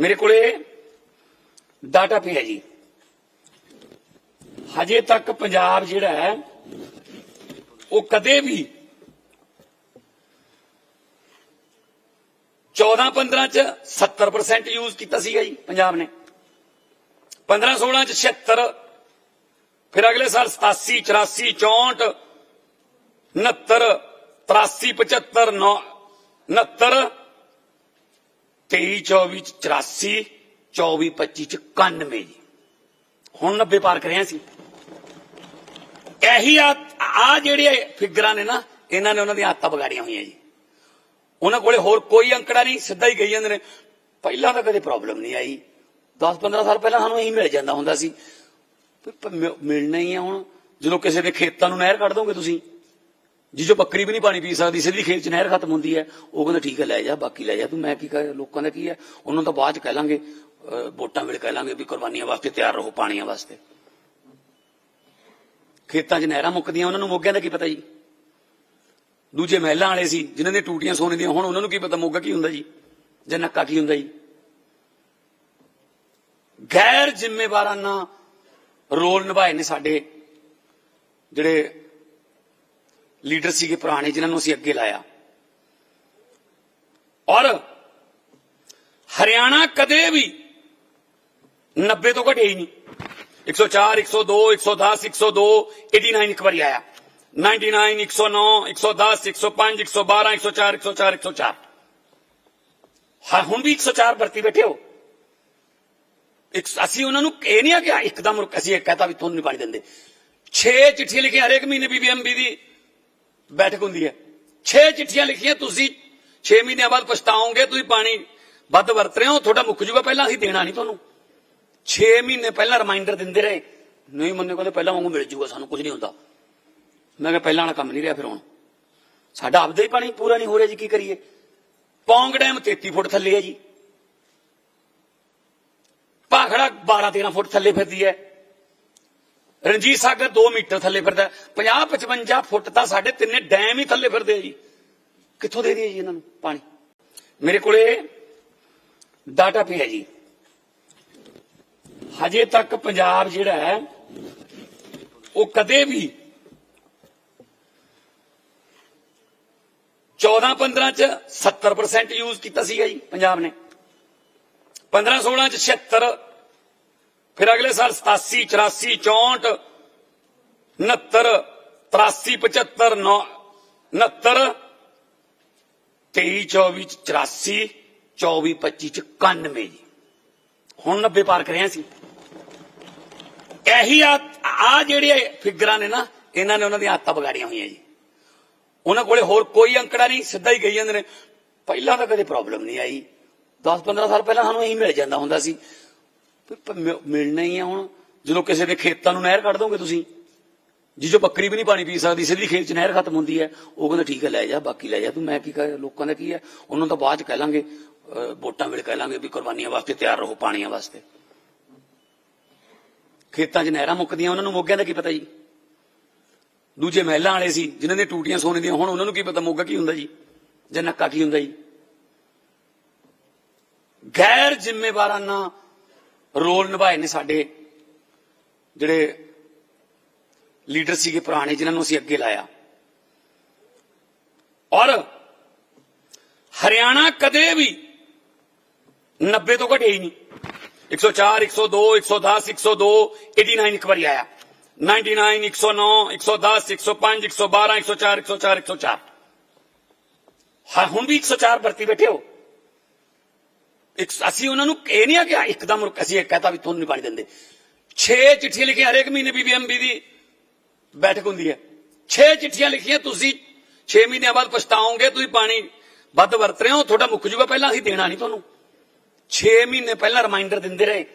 ਮੇਰੇ ਕੋਲੇ ਡਾਟਾ ਪਿਆ ਜੀ। ਹਜੇ ਤੱਕ ਪੰਜਾਬ ਜਿਹੜਾ ਹੈ, ਉਹ ਕਦੇ ਵੀ 14 15 ਚ 70% ਯੂਜ਼ ਕੀਤਾ ਸੀਗਾ ਜੀ ਪੰਜਾਬ ਨੇ। 15 16 ਚ 76 ਫਿਰ ਅਗਲੇ ਸਾਲ 87 84 64 69 83 75 ਨੌ 69 23 24 ਚ 84 24 25 ਚ 91 ਜੀ। ਹੁਣ 90 ਪਾਰ ਕਰਿਆ ਸੀ। ਇਹੀ ਆ ਆ ਜਿਹੜੇ ਫਿਗਰਾਂ ਨੇ ਨਾ, ਇਹਨਾਂ ਨੇ ਉਹਨਾਂ ਦੀਆਂ ਆਦਤਾਂ ਵਿਗਾੜੀਆਂ ਹੋਈਆਂ ਜੀ। ਉਹਨਾਂ ਕੋਲੇ ਹੋਰ ਕੋਈ ਅੰਕੜਾ ਨਹੀਂ, ਸਿੱਧਾ ਹੀ ਕਹੀ ਜਾਂਦੇ ਨੇ, ਪਹਿਲਾਂ ਤਾਂ ਕਦੇ ਪ੍ਰੋਬਲਮ ਨਹੀਂ ਆਈ। 10 15 ਸਾਲ ਪਹਿਲਾਂ ਸਾਨੂੰ ਇਹੀ ਮਿਲ ਜਾਂਦਾ ਹੁੰਦਾ ਸੀ। ਮਿਲਣਾ ਹੀ ਆ ਹੁਣ। ਜਦੋਂ ਕਿਸੇ ਦੇ ਖੇਤਾਂ ਨੂੰ ਨਹਿਰ ਕੱਢ ਦੋਗੇ ਤੁਸੀਂ ਜਿੱਜੋ ਬੱਕਰੀ ਵੀ ਨਹੀਂ ਪਾਣੀ ਪੀ ਸਕਦੀ, ਸਿੱਧੀ ਖੇਤ 'ਚ ਨਹਿਰ ਖਤਮ ਹੁੰਦੀ ਹੈ, ਉਹ ਕਹਿੰਦਾ ਠੀਕ ਹੈ, ਲੈ ਜਾ, ਬਾਕੀ ਲੈ ਜਾ, ਤੂੰ ਮੈਂ ਕੀ ਕਰ, ਲੋਕਾਂ ਦਾ ਕੀ ਹੈ? ਉਹਨਾਂ ਨੂੰ ਤਾਂ ਬਾਅਦ 'ਚ ਕਹਿ ਲਾਂਗੇ ਵੋਟਾਂ ਵੇਲੇ ਕਹਿ ਲਾਂਗੇ ਵੀ ਕੁਰਬਾਨੀਆਂ ਵਾਸਤੇ ਤਿਆਰ ਰਹੋ, ਪਾਣੀਆਂ ਵਾਸਤੇ। ਖੇਤਾਂ 'ਚ ਨਹਿਰਾਂ ਮੁੱਕਦੀਆਂ, ਉਹਨਾਂ ਨੂੰ ਮੋਗਿਆਂ ਦਾ ਕੀ ਪਤਾ ਜੀ? ਦੂਜੇ ਮਹਿਲਾਂ ਵਾਲੇ ਸੀ, ਜਿਨ੍ਹਾਂ ਦੀਆਂ ਟੂਟੀਆਂ ਸੋਨੇ ਦੀਆਂ, ਹੁਣ ਉਹਨਾਂ ਨੂੰ ਕੀ ਪਤਾ ਮੋਗਾ ਕੀ ਹੁੰਦਾ ਜੀ? ਜਾਂ ਨੱਕਾ ਕੀ ਹੁੰਦਾ ਜੀ? ਗੈਰ ਜ਼ਿੰਮੇਵਾਰਾਨਾ ਰੋਲ ਨਿਭਾਏ ਨੇ ਸਾਡੇ ਜਿਹੜੇ ਲੀਡਰ ਸੀਗੇ ਪੁਰਾਣੇ ਜਿਨ੍ਹਾਂ ਨੂੰ ਅਸੀਂ ਅੱਗੇ ਲਾਇਆ ਔਰ ਹਰਿਆਣਾ ਕਦੇ ਵੀ 90 ਤੋਂ ਘਟਿਆ ਹੀ ਨਹੀਂ 104 102 110 102 89 ਇੱਕ ਵਾਰੀ ਆਇਆ 99 109 110 105 112 104 104 104 ਹਾਂ ਹੁਣ ਵੀ 104 ਭਰਤੀ ਬੈਠੇ ਹੋ ਇੱਕ ਅਸੀਂ ਉਹਨਾਂ ਨੂੰ ਇਹ ਨਹੀਂ ਆ ਕਿ ਇੱਕਦਮ ਰੁਕ- ਅਸੀਂ ਇਹ ਕਹਤਾ ਵੀ ਤੁਹਾਨੂੰ ਨਹੀਂ ਪਾਣੀ ਦਿੰਦੇ 6 ਚਿੱਠੀਆਂ ਲਿਖੀਆਂ ਹਰੇਕ ਮਹੀਨੇ ਬੀਬੀਐਮਬੀ ਦੀ ਬੈਠਕ ਹੁੰਦੀ ਹੈ। 6 ਚਿੱਠੀਆਂ ਲਿਖੀਆਂ ਤੁਸੀਂ 6 ਮਹੀਨਿਆਂ ਬਾਅਦ ਪਛਤਾਓਗੇ ਤੁਸੀਂ ਪਾਣੀ ਵੱਧ ਵਰਤ ਰਹੇ ਹੋ, ਤੁਹਾਡਾ ਮੁੱਕ ਜੂਗਾ ਪਹਿਲਾਂ ਅਸੀਂ ਦੇਣਾ ਨਹੀਂ ਤੁਹਾਨੂੰ। 6 ਮਹੀਨੇ ਪਹਿਲਾਂ ਰਿਮਾਈਂਡਰ ਦਿੰਦੇ ਰਹੇ। ਨਹੀਂ ਮੰਨੇ ਕਹਿੰਦੇ ਪਹਿਲਾਂ ਵਾਂਗੂ ਮਿਲ ਜੂਗਾ, ਸਾਨੂੰ ਕੁਝ ਨਹੀਂ ਹੁੰਦਾ। ਮੈਂ ਕਿਹਾ ਪਹਿਲਾਂ ਵਾਲਾ ਕੰਮ ਨਹੀਂ ਰਿਹਾ ਫਿਰ ਹੁਣ। ਸਾਡਾ ਆਪਦਾ ਹੀ ਪਾਣੀ ਪੂਰਾ ਨਹੀਂ ਹੋ ਰਿਹਾ ਜੀ, ਕੀ ਕਰੀਏ? ਪੌਂਗ ਡੈਮ 33 ਫੁੱਟ ਥੱਲੇ ਹੈ ਜੀ। ਭਾਖੜਾ 12 13 ਫੁੱਟ ਥੱਲੇ ਫਿਰਦੀ ਹੈ। ਰਣਜੀਤ ਸਾਗਰ 2 ਮੀਟਰ ਥੱਲੇ ਫਿਰਦਾ 50 55 ਫੁੱਟ ਤਾਂ ਸਾਡੇ ਤਿੰਨੇ ਡੈਮ ਹੀ ਥੱਲੇ ਫਿਰਦੇ ਆ ਜੀ। ਕਿੱਥੋਂ ਦੇ ਦਈਏ ਜੀ ਇਹਨਾਂ ਨੂੰ ਪਾਣੀ? ਮੇਰੇ ਕੋਲੇ ਡਾਟਾ ਪਿਆ ਜੀ। ਹਜੇ ਤੱਕ ਪੰਜਾਬ ਜਿਹੜਾ ਹੈ, ਉਹ ਕਦੇ ਵੀ 14 15 ਚ 70% ਯੂਜ਼ ਕੀਤਾ ਸੀਗਾ ਜੀ ਪੰਜਾਬ ਨੇ। 15 16 ਚ 76 ਫਿਰ ਅਗਲੇ ਸਾਲ 87 84 64 69 83 75 ਨੌ 69 23 24 ਚ 84 24 25 ਚ 91 ਜੀ। ਹੁਣ 90 ਪਾਰ ਕਰਿਆ ਸੀ। ਇਹੀ ਆ ਆ ਜਿਹੜੇ ਫਿਗਰਾਂ ਨੇ ਨਾ, ਇਹਨਾਂ ਨੇ ਉਹਨਾਂ ਦੀਆਂ ਆਤਾਂ ਵਿਗਾੜੀਆਂ ਹੋਈਆਂ ਜੀ। ਉਹਨਾਂ ਕੋਲੇ ਹੋਰ ਕੋਈ ਅੰਕੜਾ ਨਹੀਂ, ਸਿੱਧਾ ਹੀ ਕਹੀ ਜਾਂਦੇ ਨੇ, ਪਹਿਲਾਂ ਤਾਂ ਕਦੇ ਪ੍ਰੋਬਲਮ ਨਹੀਂ ਆਈ। 10 15 ਸਾਲ ਪਹਿਲਾਂ ਸਾਨੂੰ ਇਹੀ ਮਿਲ ਜਾਂਦਾ ਹੁੰਦਾ ਸੀ। ਮਿਲਣਾ ਹੀ ਆ ਹੁਣ। ਜਦੋਂ ਕਿਸੇ ਦੇ ਖੇਤਾਂ ਨੂੰ ਨਹਿਰ ਕੱਢ ਦੋਗੇ ਤੁਸੀਂ ਜਿੱਜੋ ਬੱਕਰੀ ਵੀ ਨਹੀਂ ਪਾਣੀ ਪੀ ਸਕਦੀ, ਸਿੱਧੀ ਖੇਤ 'ਚ ਨਹਿਰ ਖਤਮ ਹੁੰਦੀ ਹੈ, ਉਹ ਕਹਿੰਦਾ ਠੀਕ ਹੈ, ਲੈ ਜਾ, ਬਾਕੀ ਲੈ ਜਾ, ਤੂੰ ਮੈਂ ਕੀ ਕਰ, ਲੋਕਾਂ ਦਾ ਕੀ ਹੈ? ਉਹਨਾਂ ਨੂੰ ਤਾਂ ਬਾਅਦ 'ਚ ਕਹਿ ਲਾਂਗੇ ਵੋਟਾਂ ਵੇਲੇ ਕਹਿ ਲਾਂਗੇ ਵੀ ਕੁਰਬਾਨੀਆਂ ਵਾਸਤੇ ਤਿਆਰ ਰਹੋ, ਪਾਣੀਆਂ ਵਾਸਤੇ। ਖੇਤਾਂ 'ਚ ਨਹਿਰਾਂ ਮੁੱਕਦੀਆਂ, ਉਹਨਾਂ ਨੂੰ ਮੋਗਿਆਂ ਦਾ ਕੀ ਪਤਾ ਜੀ? ਦੂਜੇ ਮਹਿਲਾਂ ਵਾਲੇ ਸੀ, ਜਿਨ੍ਹਾਂ ਦੀਆਂ ਟੂਟੀਆਂ ਸੋਨੇ ਦੀਆਂ, ਹੁਣ ਉਹਨਾਂ ਨੂੰ ਕੀ ਪਤਾ ਮੋਗਾ ਕੀ ਹੁੰਦਾ ਜੀ? ਜਾਂ ਨੱਕਾ ਕੀ ਹੁੰਦਾ ਜੀ? ਗੈਰ ਜ਼ਿੰਮੇਵਾਰਾਨਾ ਰੋਲ ਨਿਭਾਏ ਨੇ ਸਾਡੇ ਜਿਹੜੇ ਲੀਡਰ ਸੀਗੇ ਪੁਰਾਣੇ ਜਿਨ੍ਹਾਂ ਨੂੰ ਅਸੀਂ ਅੱਗੇ ਲਾਇਆ ਔਰ ਹਰਿਆਣਾ ਕਦੇ ਵੀ 90 ਤੋਂ ਘਟਿਆ ਹੀ ਨਹੀਂ 104 102 110 102 89 ਇੱਕ ਵਾਰੀ ਆਇਆ 99 109 110 105 112 104 104 104 ਹਾਂ ਹੁਣ ਵੀ 104 ਭਰਤੀ ਬੈਠੇ ਹੋ ਇੱਕ ਅਸੀਂ ਉਹਨਾਂ ਨੂੰ ਇਹ ਨਹੀਂ ਆ ਕਿ ਇੱਕਦਮ ਰੁਕ- ਅਸੀਂ ਇਹ ਕਹਤਾ ਵੀ ਤੁਹਾਨੂੰ ਨਹੀਂ ਪਾਣੀ ਦਿੰਦੇ। 6 ਚਿੱਠੀਆਂ ਲਿਖੀਆਂ, ਹਰੇਕ ਮਹੀਨੇ ਬੀਬੀਐਮਬੀ ਦੀ ਬੈਠਕ ਹੁੰਦੀ ਹੈ। 6 ਚਿੱਠੀਆਂ ਲਿਖੀਆਂ, ਤੁਸੀਂ 6 ਮਹੀਨਿਆਂ ਬਾਅਦ ਪਛਤਾਓਗੇ, ਤੁਸੀਂ ਪਾਣੀ ਵੱਧ ਵਰਤ ਰਹੇ ਹੋ, ਤੁਹਾਡਾ ਮੁੱਕ ਜੂਗਾ, ਪਹਿਲਾਂ ਅਸੀਂ ਦੇਣਾ ਨਹੀਂ ਤੁਹਾਨੂੰ। 6 ਮਹੀਨੇ ਪਹਿਲਾਂ ਰਿਮਾਈਂਡਰ ਦਿੰਦੇ ਰਹੇ।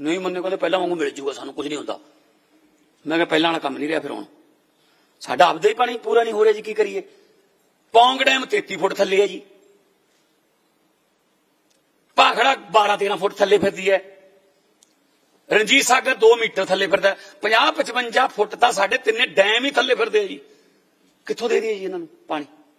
ਨਹੀਂ ਮੰਨੇ, ਕਹਿੰਦੇ ਪਹਿਲਾਂ ਵਾਂਗੂ ਮਿਲ ਜੂਗਾ, ਸਾਨੂੰ ਕੁਝ ਨਹੀਂ ਹੁੰਦਾ। ਮੈਂ ਕਿਹਾ ਪਹਿਲਾਂ ਵਾਲਾ ਕੰਮ ਨਹੀਂ ਰਿਹਾ ਫਿਰ ਹੁਣ। ਸਾਡਾ ਆਪਦਾ ਹੀ ਪਾਣੀ ਪੂਰਾ ਨਹੀਂ ਹੋ ਰਿਹਾ ਜੀ, ਕੀ ਕਰੀਏ? ਪੌਂਗ ਡੈਮ 33 ਫੁੱਟ ਥੱਲੇ ਹੈ ਜੀ। ਭਾਖੜਾ 12 13 ਫੁੱਟ ਥੱਲੇ ਫਿਰਦੀ ਹੈ। ਰਣਜੀਤ ਸਾਗਰ 2 ਮੀਟਰ ਥੱਲੇ ਫਿਰਦਾ 50 55 ਫੁੱਟ ਤਾਂ ਸਾਡੇ ਤਿੰਨੇ ਡੈਮ ਹੀ ਥੱਲੇ ਫਿਰਦੇ ਆ ਜੀ। ਕਿੱਥੋਂ ਦੇ ਦਈਏ ਜੀ ਇਹਨਾਂ ਨੂੰ ਪਾਣੀ?